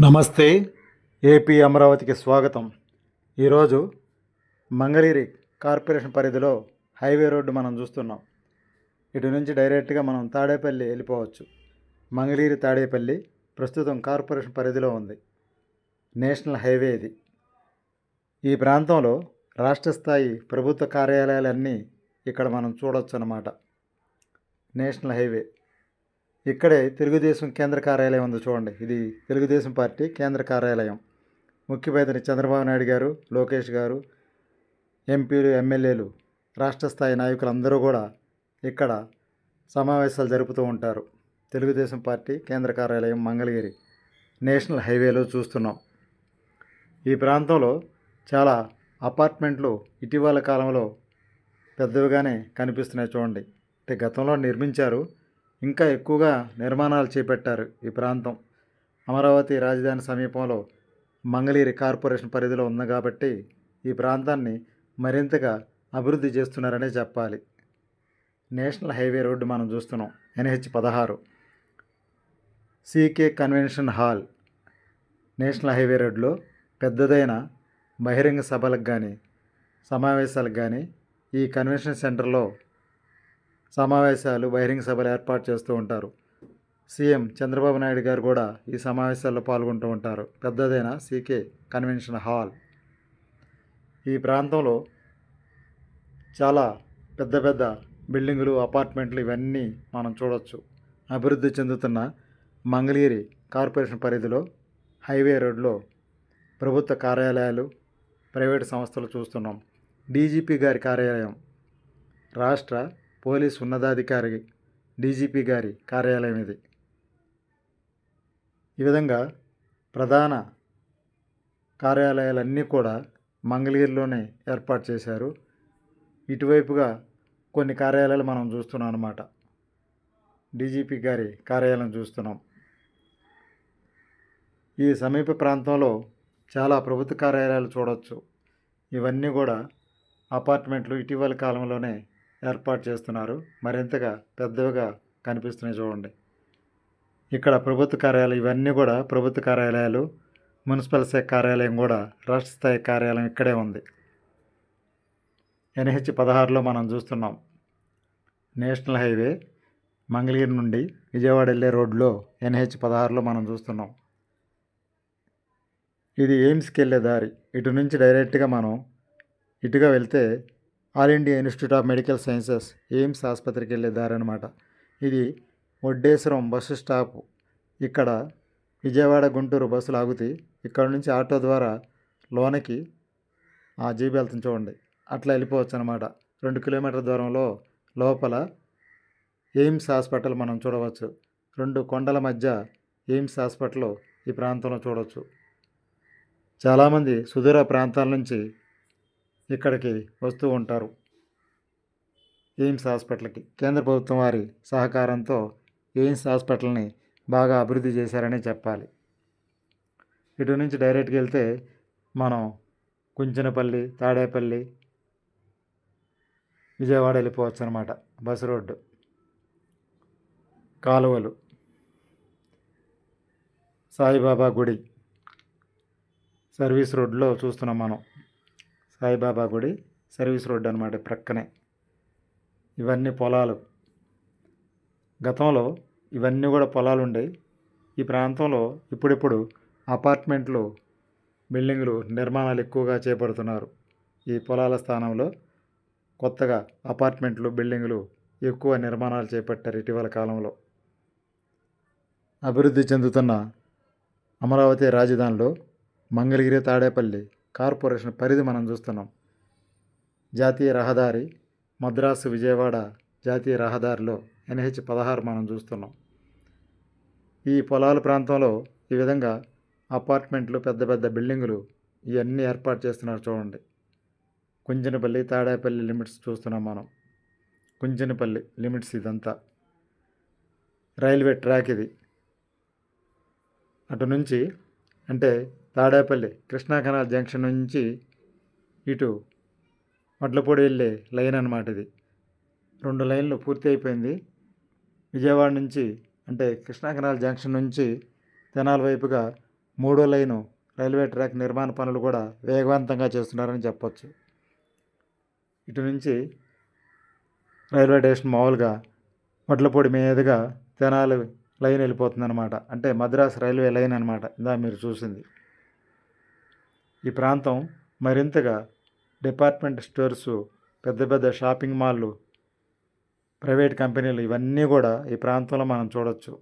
నమస్తే ఏపీ అమరావతికి స్వాగతం. ఈరోజు మంగళగిరి కార్పొరేషన్ పరిధిలో హైవే రోడ్డు మనం చూస్తున్నాం. ఇటు నుంచి డైరెక్ట్గా మనం తాడేపల్లి వెళ్ళిపోవచ్చు. మంగళగిరి తాడేపల్లి ప్రస్తుతం కార్పొరేషన్ పరిధిలో ఉంది. నేషనల్ హైవే ఇది. ఈ ప్రాంతంలో రాష్ట్ర స్థాయి ప్రభుత్వ కార్యాలయాలన్నీ ఇక్కడ మనం చూడొచ్చు అన్నమాట నేషనల్ హైవే. ఇక్కడే తెలుగుదేశం కేంద్ర కార్యాలయం ఉంది చూడండి. ఇది తెలుగుదేశం పార్టీ కేంద్ర కార్యాలయం. ముఖ్యమంత్రి చంద్రబాబు నాయుడు గారు లోకేష్ గారు ఎంపీలు ఎమ్మెల్యేలు రాష్ట్ర స్థాయి నాయకులు అందరూ కూడా ఇక్కడ సమావేశాలు జరుపుతూ ఉంటారు. తెలుగుదేశం పార్టీ కేంద్ర కార్యాలయం మంగళగిరి నేషనల్ హైవేలో చూస్తున్నాం. ఈ ప్రాంతంలో చాలా అపార్ట్మెంట్లు ఇటీవల కాలంలో పెద్దవిగానే కనిపిస్తున్నాయి చూడండి. అంటే గతంలో నిర్మించారు ఇంకా ఎక్కువగా నిర్మాణాలు చేపట్టారు ఈ ప్రాంతం. అమరావతి రాజధాని సమీపంలో మంగళగిరి కార్పొరేషన్ పరిధిలో ఉంది కాబట్టి ఈ ప్రాంతాన్ని మరింతగా అభివృద్ధి చేస్తున్నారనే చెప్పాలి. నేషనల్ హైవే రోడ్డు మనం చూస్తున్నాం ఎన్హెచ్ పదహారు. CK convention hall national highway రోడ్లో పెద్దదైన బహిరంగ సభలకు కానీ సమావేశాలకు కానీ ఈ కన్వెన్షన్ సెంటర్లో సమావేశాలు బహిరంగ సభలు ఏర్పాటు చేస్తూ ఉంటారు. సీఎం చంద్రబాబు నాయుడు గారు కూడా ఈ సమావేశాల్లో పాల్గొంటూ ఉంటారు. పెద్దదైన? CK convention hall. ఈ ప్రాంతంలో చాలా పెద్ద పెద్ద బిల్డింగులు అపార్ట్మెంట్లు ఇవన్నీ మనం చూడవచ్చు అభివృద్ధి చెందుతున్న మంగళగిరి కార్పొరేషన్ పరిధిలో హైవే రోడ్లో ప్రభుత్వ కార్యాలయాలు ప్రైవేటు సంస్థలు చూస్తున్నాం. డీజీపీ గారి కార్యాలయం రాష్ట్ర పోలీస్ ఉన్నతాధికారి డీజీపీ గారి కార్యాలయం ఇది. ఈ విధంగా ప్రధాన కార్యాలయాలన్నీ కూడా మంగళగిరిలోనే ఏర్పాటు చేశారు. ఇటువైపుగా కొన్ని కార్యాలయాలు మనం చూస్తున్నాం అన్నమాట. డీజీపీ గారి కార్యాలయం చూస్తున్నాం. ఈ సమీప ప్రాంతంలో చాలా ప్రభుత్వ కార్యాలయాలు చూడవచ్చు ఇవన్నీ కూడా అపార్ట్మెంట్లు ఇటీవల కాలంలోనే ఏర్పాటు చేస్తున్నారు. మరింతగా పెద్దవిగా కనిపిస్తున్నాయి చూడండి. ఇక్కడ ప్రభుత్వ కార్యాలయం ఇవన్నీ కూడా ప్రభుత్వ కార్యాలయాలు మున్సిపల్ శాఖ కార్యాలయం కూడా రాష్ట్ర స్థాయి కార్యాలయం ఇక్కడే ఉంది. ఎన్హెచ్ పదహారులో మనం చూస్తున్నాం. నేషనల్ హైవే మంగళగిరి నుండి విజయవాడ వెళ్ళే రోడ్లో ఎన్హెచ్ పదహారులో మనం చూస్తున్నాం. ఇది ఎయిమ్స్కి వెళ్ళే దారి. ఇటు నుంచి డైరెక్ట్గా మనం ఇటుగా వెళ్తే All India Institute of Medical Sciences AIIMS ఆసుపత్రికి వెళ్ళే దారి అనమాట ఇది వడ్డేశ్వరం బస్సు స్టాప్ ఇక్కడ విజయవాడ గుంటూరు బస్సులు ఆగుతాయి ఇక్కడ నుంచి ఆటో ద్వారా లోనకి ఆ జీబీ వెళ్తుంది చూడండి. అట్లా వెళ్ళిపోవచ్చు అనమాట రెండు కిలోమీటర్ల దూరంలో లోపల ఎయిమ్స్ హాస్పిటల్ మనం చూడవచ్చు. రెండు కొండల మధ్య ఎయిమ్స్ హాస్పిటల్ ఈ ప్రాంతంలో చూడవచ్చు చాలామంది సుదూర ప్రాంతాల నుంచి ఇక్కడికి వస్తూ ఉంటారు. ఎయిమ్స్ హాస్పిటల్కి. కేంద్ర ప్రభుత్వం వారి సహకారంతో ఎయిమ్స్ హాస్పిటల్ని బాగా అభివృద్ధి చేశారని చెప్పాలి. ఇటు నుంచి డైరెక్ట్గా వెళ్తే మనం కుంచనపల్లి తాడేపల్లి విజయవాడ వెళ్ళిపోవచ్చు అనమాట బస్ రోడ్డు. కాలువలు. సాయిబాబా గుడి. సర్వీస్ రోడ్లో చూస్తున్నాం మనం. సాయిబాబా గుడి సర్వీస్ రోడ్డు అనమాట ప్రక్కనే. ఇవన్నీ పొలాలు. గతంలో ఇవన్నీ కూడా పొలాలు ఉండేవి ఈ ప్రాంతంలో ఇప్పుడిప్పుడు అపార్ట్మెంట్లు బిల్డింగులు నిర్మాణాలు ఎక్కువగా చేపడుతున్నారు. ఈ పొలాల స్థానంలో కొత్తగా అపార్ట్మెంట్లు బిల్డింగులు ఎక్కువ నిర్మాణాలు చేపట్టారు ఇటీవల కాలంలో. అభివృద్ధి చెందుతున్న అమరావతి రాజధానిలో మంగళగిరి తాడేపల్లి కార్పొరేషన్ పరిధి మనం చూస్తున్నాం. జాతీయ రహదారి మద్రాసు విజయవాడ జాతీయ రహదారిలో ఎన్హెచ్ పదహారు మనం చూస్తున్నాం. ఈ పొలాల ప్రాంతంలో ఈ విధంగా అపార్ట్మెంట్లు పెద్ద పెద్ద బిల్డింగులు ఇవన్నీ ఏర్పాటు చేస్తున్నారు చూడండి. కుంజనపల్లి తాడేపల్లి లిమిట్స్ చూస్తున్నాం మనం. కుంజనపల్లి లిమిట్స్ ఇదంతా. రైల్వే ట్రాక్ ఇది. అటు నుంచి అంటే తాడేపల్లి కృష్ణా కెనాల్ జంక్షన్ నుంచి ఇటు మడ్లపూడి వెళ్ళే లైన్ అనమాట ఇది. రెండు లైన్లు పూర్తి అయిపోయింది. విజయవాడ నుంచి అంటే కృష్ణా కెనాల్ జంక్షన్ నుంచి తెనాల వైపుగా మూడో లైను రైల్వే ట్రాక్ నిర్మాణ పనులు కూడా వేగవంతంగా చేస్తున్నారని చెప్పొచ్చు. ఇటు నుంచి రైల్వే స్టేషన్ మామూలుగా వడ్లపొడి మీదుగా తెనాలి లైన్ వెళ్ళిపోతుందన్నమాట. అంటే మద్రాస్ రైల్వే లైన్ అనమాట ఇందా మీరు చూసింది. ఈ ప్రాంతం మరింతగా డిపార్ట్మెంట్ స్టోర్సు పెద్ద పెద్ద షాపింగ్ మాల్లు ప్రైవేట్ కంపెనీలు ఇవన్నీ కూడా ఈ ప్రాంతంలో మనం చూడొచ్చు.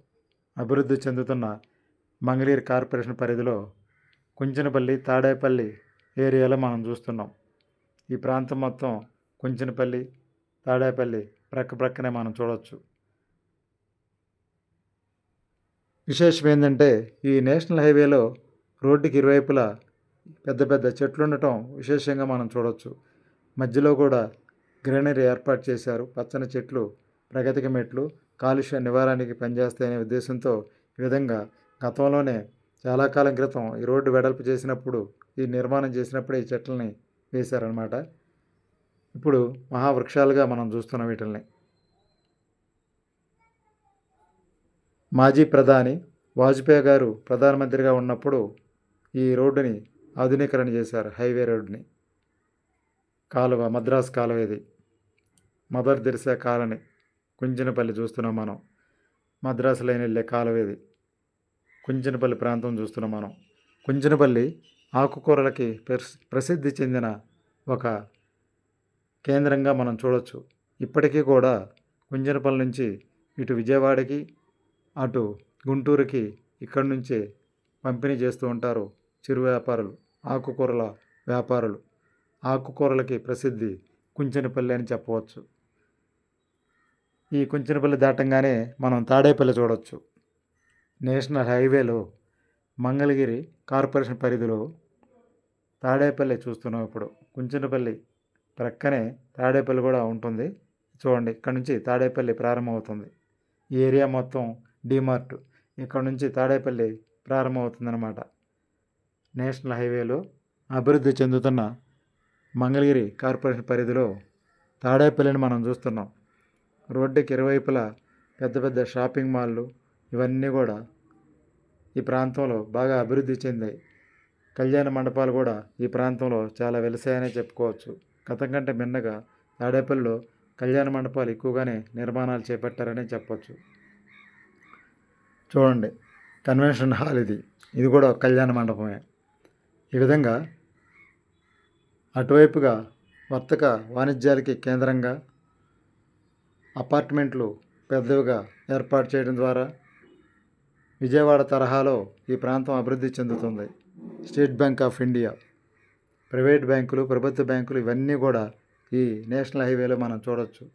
అభివృద్ధి చెందుతున్న మంగళీర్ కార్పొరేషన్ పరిధిలో కుంచనపల్లి తాడేపల్లి ఏరియాలో మనం చూస్తున్నాం. ఈ ప్రాంతం మొత్తం కుంచనపల్లి తాడేపల్లి ప్రక్క ప్రక్కనే మనం చూడొచ్చు. విశేషం ఏంటంటే ఈ నేషనల్ హైవేలో రోడ్డుకి ఇరువైపులా పెద్ద పెద్ద చెట్లు ఉండటం విశేషంగా మనం చూడవచ్చు మధ్యలో కూడా గ్రీనరీ ఏర్పాటు చేశారు. పచ్చని చెట్లు ప్రగతికి మెట్లు కాలుష్య నివారణకి పనిచేస్తాయనే ఉద్దేశంతో ఈ విధంగా గతంలోనే చాలా కాలం క్రితం ఈ రోడ్డు వెడల్పు చేసినప్పుడు ఈ నిర్మాణం చేసినప్పుడు ఈ చెట్లని వేశారనమాట ఇప్పుడు మహావృక్షాలుగా మనం చూస్తున్నాం వీటిల్ని. మాజీ ప్రధాని వాజ్పేయి గారు ప్రధానమంత్రిగా ఉన్నప్పుడు ఈ రోడ్డుని ఆధునీకరణ చేశారు హైవే రోడ్ని. కాలువ మద్రాస్ కాలువ ఇది. మదర్ తెరిసా కాలనీ కుంచినపల్లి చూస్తున్నాం మనం. మద్రాసు లైన్ వెళ్ళే కాలువ ఇది. కుంచినపల్లి ప్రాంతం చూస్తున్నాం మనం. కుంచినపల్లి ఆకుకూరలకి ప్రసి- ప్రసిద్ధి చెందిన ఒక కేంద్రంగా మనం చూడొచ్చు. ఇప్పటికీ కూడా కుంజనపల్లి నుంచి ఇటు విజయవాడకి అటు గుంటూరుకి ఇక్కడి నుంచే పంపిణీ చేస్తూ ఉంటారు చిరు వ్యాపారులు. ఆకుకూరల వ్యాపారులు. ఆకుకూరలకి ప్రసిద్ధి కుంచనపల్లి అని చెప్పవచ్చు. ఈ కుంచనపల్లి దాటంగానే మనం తాడేపల్లి చూడవచ్చు నేషనల్ హైవేలో మంగళగిరి కార్పొరేషన్ పరిధిలో తాడేపల్లి చూస్తున్నాం ఇప్పుడు. కుంచనపల్లి ప్రక్కనే తాడేపల్లి కూడా ఉంటుంది. చూడండి ఇక్కడ నుంచి తాడేపల్లి ప్రారంభమవుతుంది. ఈ ఏరియా మొత్తం డిమార్ట్. ఇక్కడ నుంచి తాడేపల్లి ప్రారంభమవుతుందన్నమాట. నేషనల్ హైవేలో అభివృద్ధి చెందుతున్న మంగళగిరి కార్పొరేషన్ పరిధిలో తాడేపల్లిని మనం చూస్తున్నాం. రోడ్డుకి ఇరువైపులా పెద్ద పెద్ద షాపింగ్ మాల్లు ఇవన్నీ కూడా ఈ ప్రాంతంలో బాగా అభివృద్ధి చెందాయి. కళ్యాణ మండపాలు కూడా ఈ ప్రాంతంలో చాలా వెలిసాయనే చెప్పుకోవచ్చు. గతం కంటే మిన్నగా తాడేపల్లిలో కళ్యాణ మండపాలు ఎక్కువగానే నిర్మాణాలు చేపట్టారనే చెప్పొచ్చు. చూడండి కన్వెన్షన్ హాల్ ఇది. ఇది కూడా కళ్యాణ మండపమే. ఈ విధంగా అటువైపుగా వర్తక వాణిజ్యాలకి కేంద్రంగా అపార్ట్మెంట్లు పెద్దవిగా ఏర్పాటు చేయడం ద్వారా విజయవాడ తరహాలో ఈ ప్రాంతం అభివృద్ధి చెందుతుంది. State Bank of India private బ్యాంకులు ప్రభుత్వ బ్యాంకులు ఇవన్నీ కూడా ఈ నేషనల్ హైవేలో మనం చూడొచ్చు.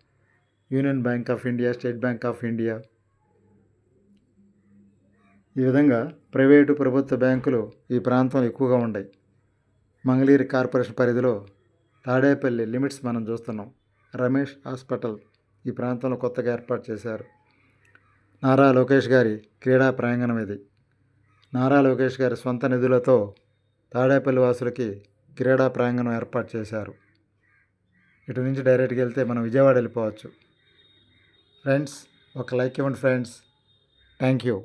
Union Bank of India State Bank of India ఈ విధంగా ప్రైవేటు ప్రభుత్వ బ్యాంకులు ఈ ప్రాంతంలో ఎక్కువగా ఉన్నాయి మంగళగిరి కార్పొరేషన్ పరిధిలో తాడేపల్లి లిమిట్స్ మనం చూస్తున్నాం. రమేష్ హాస్పిటల్ ఈ ప్రాంతంలో కొత్తగా ఏర్పాటు చేశారు. నారా లోకేష్ గారి క్రీడా ప్రాంగణం ఇది. నారా లోకేష్ గారి సొంత నిధులతో తాడేపల్లి వాసులకి క్రీడా ప్రాంగణం ఏర్పాటు చేశారు. ఇటు నుంచి డైరెక్ట్గా వెళ్తే మనం విజయవాడ వెళ్ళిపోవచ్చు. ఫ్రెండ్స్ ఒక లైక్ ఇవ్వండి ఫ్రెండ్స్. Thank you.